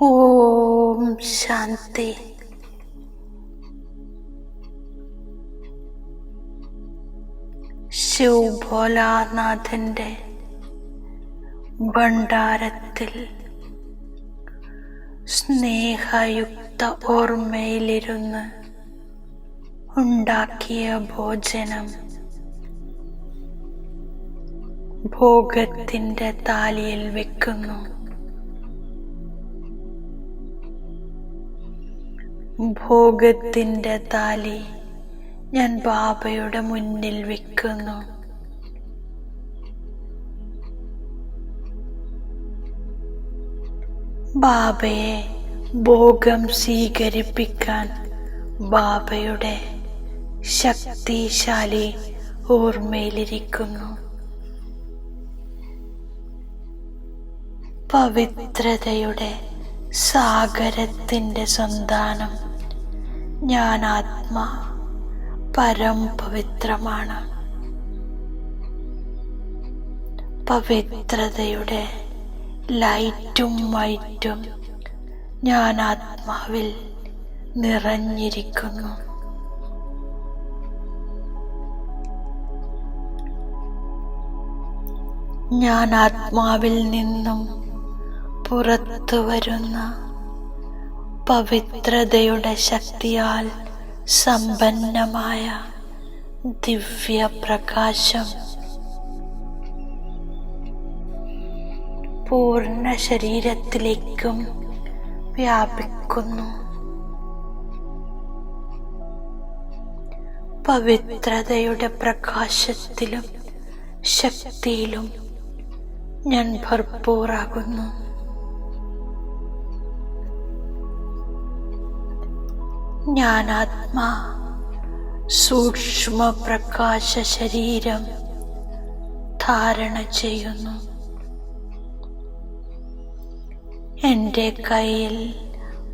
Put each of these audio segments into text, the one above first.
ഓം ശാന്തി. ശിവ് ഭോലാനാഥന്റെ ഭണ്ഡാരത്തിൽ സ്നേഹയുക്ത ഓർമ്മയിലിരുന്ന് ഉണ്ടാക്കിയ ഭോജനം ഭോഗത്തിന്റെ താലിയിൽ വെക്കുന്നു. ഭോഗത്തിന്റെ താലി ഞാൻ ബാബയുടെ മുന്നിൽ വെക്കുന്നു. ബാബയെ ഭോഗം സ്വീകരിപ്പിക്കാൻ ബാബയുടെ ശക്തിശാലി ഓർമ്മയിലിരിക്കുന്നു. പവിത്രതയുടെ സാഗരത്തിന്റെ സന്താനം. ഞാൻ ആത്മാ പരം പവിത്രമാണ്. പവിത്രതയുടെ ലൈറ്റും വൈറ്റും ഞാൻ ആത്മാവിൽ നിറഞ്ഞിരിക്കുന്നു. ഞാൻ ആത്മാവിൽ നിന്നും പുറത്തു വരുന്ന പവിത്രതയുടെ ശക്തിയാൽ സമ്പന്നമായ ദിവ്യപ്രകാശം. പൂർണ ശരീരത്തിലേക്കും വ്യാപിക്കുന്നു. പവിത്രതയുടെ പ്രകാശത്തിലും ശക്തിയിലും ഞാൻ ഭർപ്പൂറാകുന്നു. ആത്മാ സൂക്ഷ്മ പ്രകാശ ശരീരം ധാരണ ചെയ്യുന്നു. എന്റെ കയ്യിൽ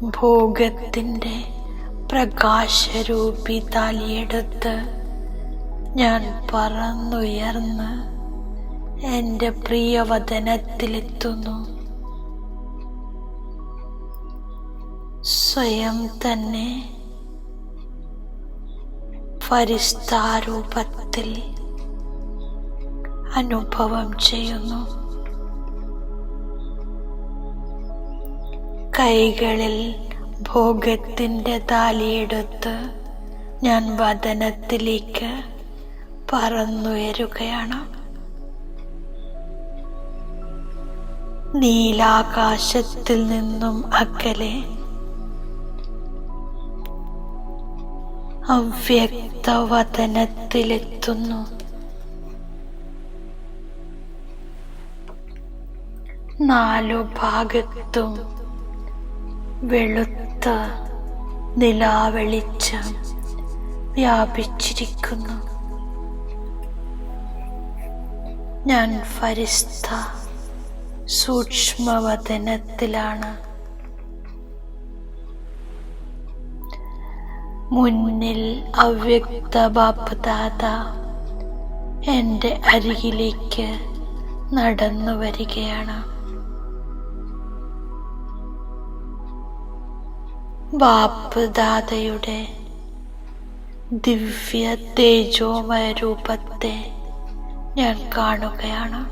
ഭോഗത്തിന്റെ പ്രകാശരൂപി താലിയെടുത്ത് ഞാൻ പറന്നുയർന്ന് എന്റെ പ്രിയവദനത്തിലെത്തുന്നു. സ്വയം തന്നെ ഫരിസ്ഥാരൂപത്തിൽ അനുഭവം ചെയ്യുന്നു. കൈകളിൽ ഭോഗത്തിന്റെ താലിയെടുത്ത് ഞാൻ വതനത്തിലേക്ക് പറന്നുയരുകയാണ്. നീലാകാശത്തിൽ നിന്നും അകലെ അവ്യക്തവതനത്തിലെത്തുന്നു. നാലു ഭാഗത്തും വെളുത്ത നിലാവെളിച്ചം വ്യാപിച്ചിരിക്കുന്നു. ഞാൻ ഫരിസ്ത സൂക്ഷ്മവതനത്തിലാണ്. മുന്നിൽ അവ്യക്ത ബാപ്പദാത എന്റെ അരികിലേക്ക് നടന്നു വരികയാണ്. ബാപ്പദാതയുടെ ദിവ്യ തേജോമയ രൂപത്തെ ഞാൻ കാണുകയാണ്.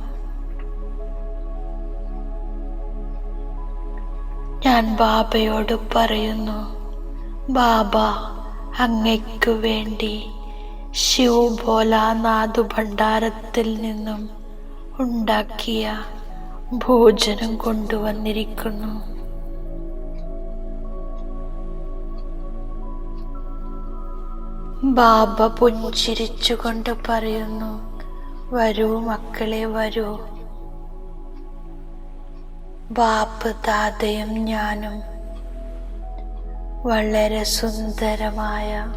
ഞാൻ ബാബയോട് പറയുന്നു ബാബ അങ്ങയ്ക്കു വേണ്ടി ശിവ് ഭണ്ഡാരത്തിൽ നിന്നും ഉണ്ടാക്കിയ ഭോജനം കൊണ്ടുവന്നിരിക്കുന്നു. ബാബ പുഞ്ചിരിച്ചുകൊണ്ട് പറയുന്നു വരൂ മക്കളെ വരൂ. ബാപ്പ് താതയും ഞാനും വളരെ സുന്ദരമായ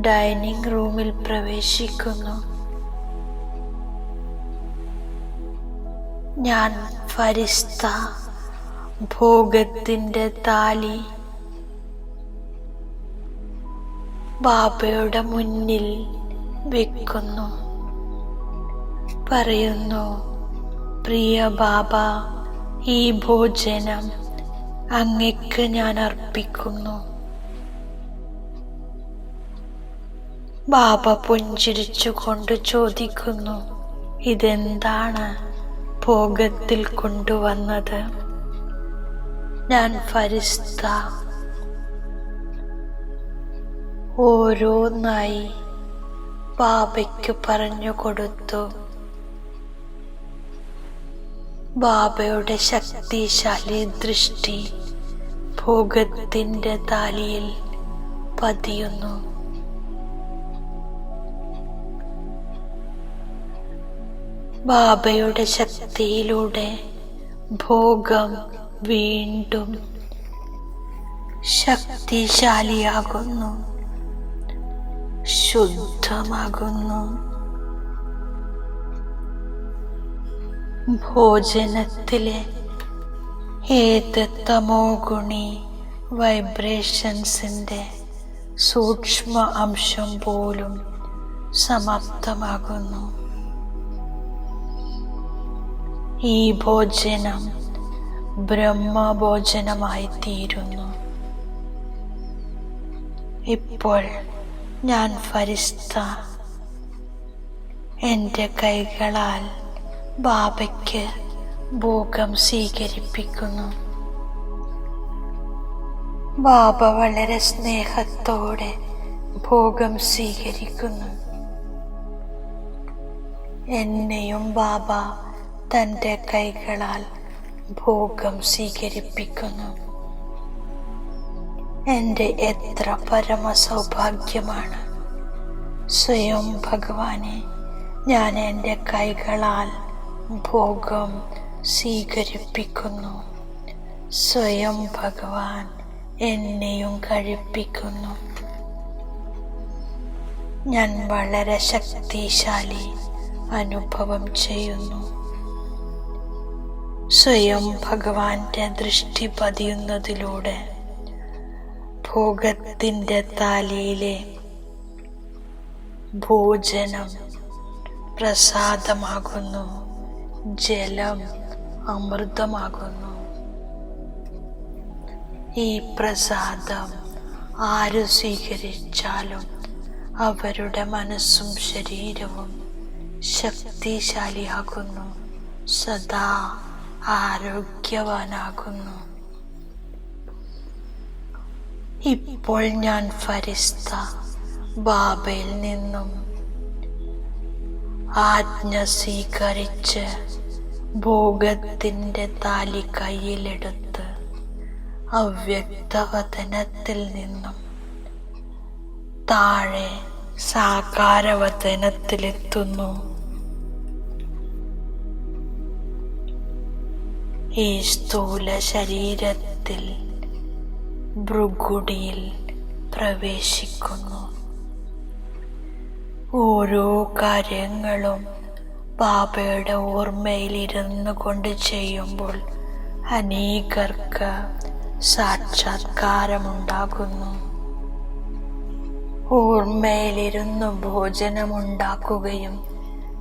ഡൈനിങ് റൂമിൽ പ്രവേശിക്കുന്നു. ഞാൻ ഫരിസ്ത ഭോഗത്തിന്റെ താലി ബാബയുടെ മുന്നിൽ വെക്കുന്നു. പറയുന്നു പ്രിയ ബാബ ഈ ഭോജനം അങ്ങക്ക് ഞാൻ അർപ്പിക്കുന്നു. ബാബ പുഞ്ചിരിച്ചുകൊണ്ട് ചോദിക്കുന്നു ഇതെന്താണ് ഭോഗത്തിൽ കൊണ്ടുവന്നത്? ഞാൻ ഫരിസ്ത. ഓരോന്നായി ബാബയ്ക്ക് പറഞ്ഞു കൊടുത്തു. ബാബയുടെ ശക്തിശാലി ദൃഷ്ടി ഭോഗത്തിന്റെ താലിയിൽ പതിയുന്നു. ബാബയുടെ ശക്തിയിലൂടെ ഭോഗം വീണ്ടും ശക്തിശാലിയാകുന്നു ശുദ്ധമാകുന്നു. ഭോജനത്തിലെ ഏത് തമോ ഗുണി വൈബ്രേഷൻസിന്റെ സൂക്ഷ്മ അംശം പോലും സമാപ്തമാകുന്നു ഈ ഭോജനം ബ്രഹ്മഭോജനമായി തീരുന്നു ഇപ്പോൾ ഞാൻ ഫരിസ്ത എന്റെ കൈകളാൽ ബാബയ്ക്ക് ഭോഗം സ്വീകരിപ്പിക്കുന്നു. ബാബ വളരെ സ്നേഹത്തോടെ ഭോഗം സ്വീകരിക്കുന്നു. എന്നെയും ബാബ തന്റെ കൈകളാൽ ഭോഗം സ്വീകരിപ്പിക്കുന്നു. എന്റെ എത്ര പരമ സൗഭാഗ്യമാണ് സ്വയം ഭഗവാനെ ഞാൻ എന്റെ കൈകളാൽ ഭോഗം സ്വീകരിപ്പിക്കുന്നു. സ്വയം ഭഗവാൻ എന്നെയും കഴിപ്പിക്കുന്നു. ഞാൻ വളരെ ശക്തിശാലി അനുഭവം ചെയ്യുന്നു. സ്വയം ഭഗവാന്റെ ദൃഷ്ടി പതിയുന്നതിലൂടെ ഭോഗത്തിന്റെ താലിയിലെ ഭോജനം പ്രസാദമാകുന്നു. ജലം അമൃതമാകുന്നു. ഈ പ്രസാദം ആര് സ്വീകരിച്ചാലും അവരുടെ മനസ്സും ശരീരവും ശക്തിശാലിയാകുന്നു. സദാ ആരോഗ്യവാനാകുന്നു. ഇപ്പോൾ ഞാൻ ഫരിസ്ത ബാബയിൽ നിന്നും ആജ്ഞ സ്വീകരിച്ച് ഭോഗത്തിന്റെ താലി കയ്യിലെടുത്ത് അവ്യക്തവതനത്തിൽ നിന്നും താഴെ സാകാരവതനത്തിലെത്തുന്നു ഈ സ്ഥൂല ശരീരത്തിൽ ഭൃഗുടിയിൽ പ്രവേശിക്കുന്നു. ഓരോ കാര്യങ്ങളും ബാബയുടെ ഓർമ്മയിലിരുന്നു കൊണ്ട് ചെയ്യുമ്പോൾ അനേകർക്ക് സാക്ഷാത്കാരമുണ്ടാകുന്നു. ഓർമ്മയിലിരുന്ന് ഭോജനമുണ്ടാക്കുകയും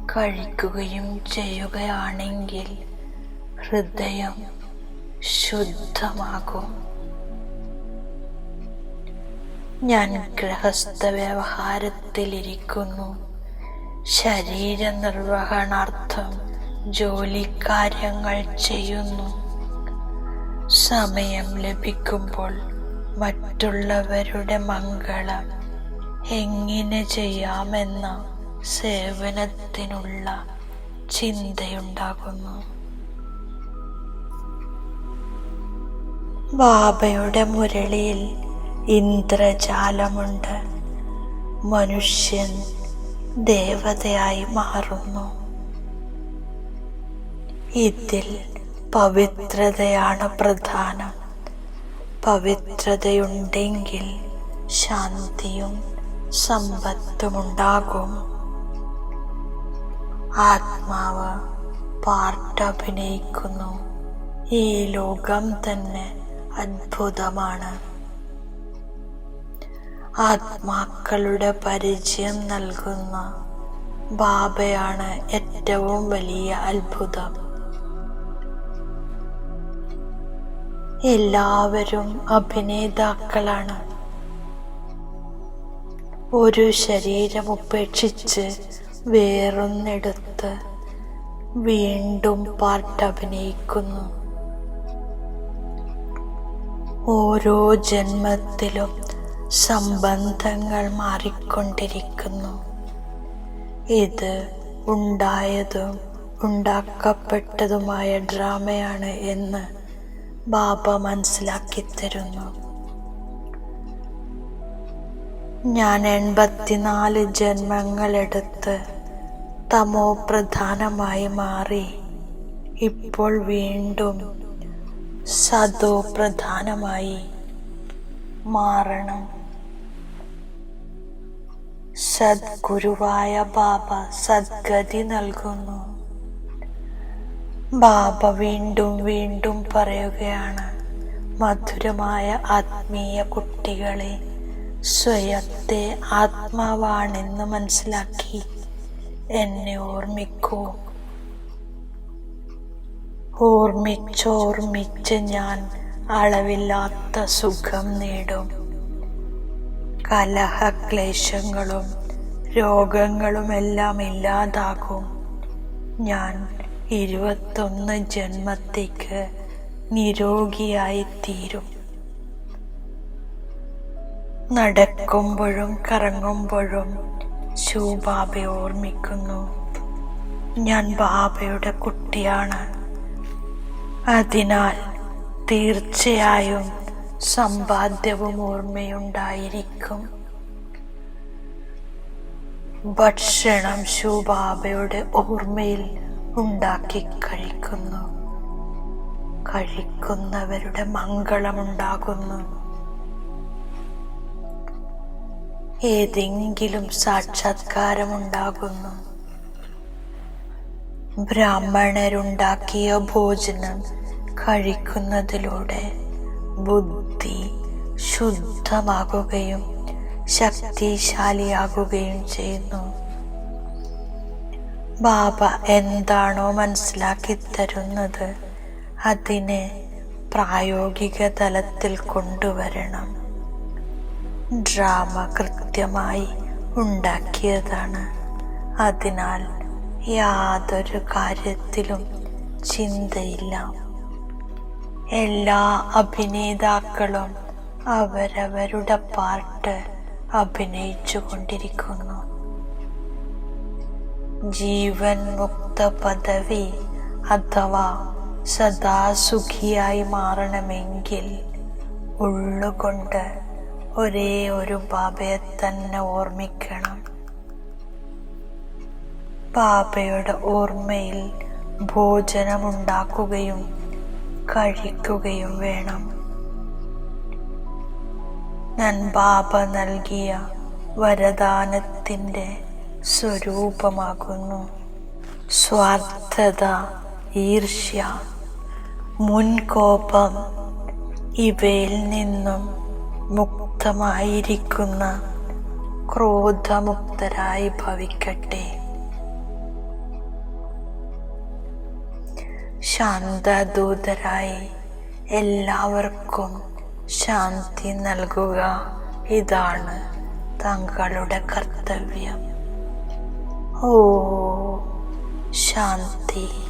കഴിക്കുകയും ചെയ്യുകയാണെങ്കിൽ ഹൃദയം ശുദ്ധമാകും. ഞാൻ ഗൃഹസ്ഥ വ്യവഹാരത്തിലിരിക്കുന്നു ശരീര നിർവഹണാർത്ഥം ജോലിക്കാര്യങ്ങൾ ചെയ്യുന്നു. സമയം ലഭിക്കുമ്പോൾ മറ്റുള്ളവരുടെ മംഗളം എങ്ങനെ ചെയ്യാമെന്ന സേവനത്തിനുള്ള ചിന്തയുണ്ടാകുന്നു. ബാബയുടെ മുരളിയിൽ ഇന്ദ്രജാലമുണ്ട്. മനുഷ്യൻ ദേവതയായി മാറുന്നു. ഇതിൽ പവിത്രതയാണ് പ്രധാനം. പവിത്രതയുണ്ടെങ്കിൽ ശാന്തിയും സമ്പത്തുമുണ്ടാകും. ആത്മാവ് പാർട്ടഭിനയിക്കുന്നു ഈ ലോകം തന്നെ അത്ഭുതമാണ്. ആത്മാക്കളുടെ പരിചയം നൽകുന്ന ബാബയാണ് ഏറ്റവും വലിയ അത്ഭുതം. എല്ലാവരും അഭിനേതാക്കളാണ്. ഒരു ശരീരം ഉപേക്ഷിച്ച് വേറൊന്നെടുത്ത് വീണ്ടും പാർട്ട് അഭിനയിക്കുന്നു ഓരോ ജന്മത്തിലും സംബന്ധങ്ങൾ മാറിക്കൊണ്ടിരിക്കുന്നു. ഇത് ഉണ്ടായതും ഉണ്ടാക്കപ്പെട്ടതുമായ ഡ്രാമയാണ് എന്ന് ബാബ മനസ്സിലാക്കി തരുന്നു ഞാൻ എൺപത്തിനാല് ജന്മങ്ങളെടുത്ത് തമോ പ്രധാനമായി മാറി. ഇപ്പോൾ വീണ്ടും സതോ പ്രധാനമായി മാറണം. സദ്ഗുരുവായ ബാബ സദ്ഗതി നൽകുന്നു. ബാബ വീണ്ടും വീണ്ടും പറയുകയാണ് മധുരമായ ആത്മീയ കുട്ടികളെ സ്വയത്തെ ആത്മാവാണെന്ന് മനസ്സിലാക്കി എന്നെ ഓർമ്മിക്കൂ. ഓർമ്മിച്ചോർമ്മിച്ച് ഞാൻ അളവില്ലാത്ത സുഖം നേടും. കലഹക്ലേശങ്ങളും രോഗങ്ങളുമെല്ലാം ഇല്ലാതാകും ഞാൻ ഇരുപത്തൊന്ന് ജന്മത്തേക്ക് നിരോഗിയായി തീരും നടക്കുമ്പോഴും കറങ്ങുമ്പോഴും ശൂബാബെ ഓർമ്മിക്കുന്നു. ഞാൻ ബാബയുടെ കുട്ടിയാണ്. അതിനാൽ തീർച്ചയായും സമ്പാദ്യവും ഓർമ്മയുണ്ടായിരിക്കും. ഭക്ഷണം ശൂബാബയുടെ ഓർമ്മയിൽ ഉണ്ടാക്കി കഴിക്കുന്നു. കഴിക്കുന്നവരുടെ മംഗളമുണ്ടാകുന്നു. ഏതെങ്കിലും സാക്ഷാത്കാരമുണ്ടാകുന്നു. ബ്രാഹ്മണരുണ്ടാക്കിയ ഭോജനം കഴിക്കുന്നതിലൂടെ ബുദ്ധി ശുദ്ധമാകുകയും ശക്തിശാലിയാകുകയും ചെയ്യുന്നു. ബാബ എന്താണോ മനസ്സിലാക്കി തരുന്നത് അതിനെ പ്രായോഗിക തലത്തിൽ കൊണ്ടുവരണം. ഡ്രാമ കൃത്യമായി ഉണ്ടാക്കിയതാണ്. അതിനാൽ യാതൊരു കാര്യത്തിലും ചിന്തയില്ല. എല്ലാ അഭിനേതാക്കളും അവരവരുടെ പാർട്ട് അഭിനയിച്ചു കൊണ്ടിരിക്കുന്നു ജീവൻ മുക്ത പദവി അഥവാ സദാസുഖിയായി മാറണമെങ്കിൽ ഉള്ളുകൊണ്ട് ഒരേ ഒരു ബാബയെ തന്നെ ഓർമ്മിക്കണം. ബാബയുടെ ഓർമ്മയിൽ ഭോജനമുണ്ടാക്കുകയും കഴിക്കുകയും വേണം. ബാബ നൽകിയ വരദാനത്തിന്റെ സ്വരൂപമാകുന്നു. സ്വാർത്ഥത ഈർഷ്യ മുൻകോപം ഇവയിൽ നിന്നും മുക്തമായിരിക്കുന്ന ക്രോധമുക്തരായി ഭവിക്കട്ടെ. ശാന്തദൂതരായി എല്ലാവർക്കും ശാന്തി നൽകുക. ഇതാണ് തങ്ങളുടെ കർത്തവ്യം. ഓ ശാന്തി.